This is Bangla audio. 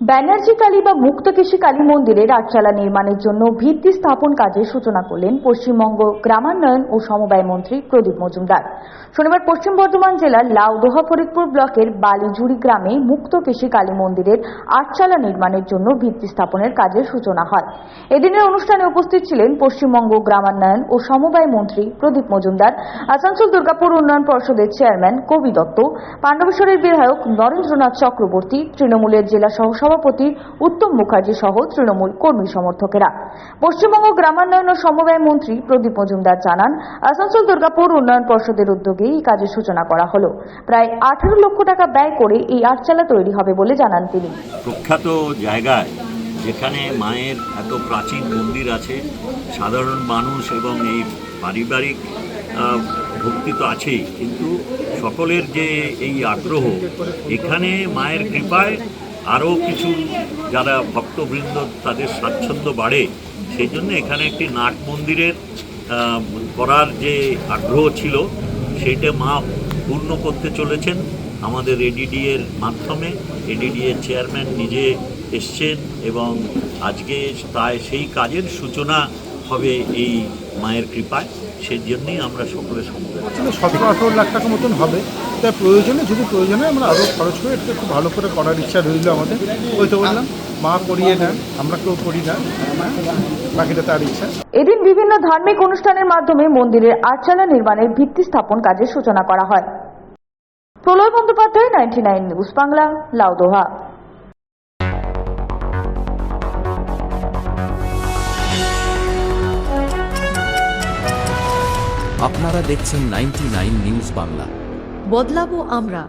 ব্যানার্জি কালী বা মুক্তকেশী কালী মন্দিরের আটচালা নির্মাণের জন্য ভিত্তি স্থাপন কাজের সূচনা করলেন পশ্চিমবঙ্গ গ্রামান্বয়ন ও সমবায় মন্ত্রী প্রদীপ মজুমদার। শনিবার পশ্চিম বর্ধমান জেলার লাউদোহা ফরিদপুর ব্লকের বালিজুড়ি গ্রামে মুক্তকেশী কালী মন্দিরের আটচালা নির্মাণের জন্য ভিত্তি স্থাপনের কাজের সূচনা হয়। এদিনের অনুষ্ঠানে উপস্থিত ছিলেন পশ্চিমবঙ্গ গ্রামান্বয়ন ও সমবায় মন্ত্রী প্রদীপ মজুমদার, আসানসোল দুর্গাপুর উন্নয়ন পর্ষদের চেয়ারম্যান কবি দত্ত, পাণ্ডবেশ্বরের বিধায়ক নরেন্দ্রনাথ চক্রবর্তী, তৃণমূলের জেলা সহসভাপতি উত্তম মুখার্জি সহ তৃণমূল কর্মী সমর্থকেরা। পশ্চিমবঙ্গ গ্রামান্বয়ন ও সমবায় মন্ত্রী প্রদীপ মজুমদার জানান, আসানসোল দুর্গাপুর উন্নয়ন পর্ষদের উদ্যোগে এই কাজের সূচনা করা হলো। প্রায় আঠারো লক্ষ টাকা ব্যয় করে এই আটচালা তৈরি হবে বলে জানান তিনি। প্রখ্যাত জায়গায় যেখানে মায়ের এত প্রাচীন মন্দির আছে, সাধারণ মানুষ এবং এই পারিবারিক ভক্তি তো আছেই, কিন্তু সকলের যে এই আগ্রহ, এখানে মায়ের কৃপায় আরও কিছু যারা ভক্তবৃন্দ তাদের স্বাচ্ছন্দ্য বাড়ে, সেই জন্য এখানে একটি নাট মন্দিরের করার যে আগ্রহ ছিল, সেইটা মা পূর্ণ করতে চলেছেন। আমাদের এডিডি এর মাধ্যমে এডিডি এর চেয়ারম্যান নিজে এসছেন এবং আজকে তাই সেই কাজের সূচনা হবে এই মায়ের কৃপায়। সেই জন্যই আমরা সকলে সমবেত। সতেরো আঠারো লাখ টাকা মতন হবে। তাই প্রয়োজনে যদি প্রয়োজনে আমরা আরও খরচ করে একটু একটু ভালো করে করার ইচ্ছা রইল আমাদের। ওই তো বললাম মা করিয়ে নেন আমরা কেউ করি না বাকিটা তার ইচ্ছা। এদিন বিভিন্ন ধার্মিক অনুষ্ঠানের মাধ্যমে মন্দিরের আটচালা নির্মাণের ভিত্তি স্থাপন কাজের সূচনা করা হয়। Pralay Bandyopadhyay ninety nine news Bangla Laudoha. আপনারা দেখছেন নাইনটি নিউজ বাংলা বদলাবো আমরা।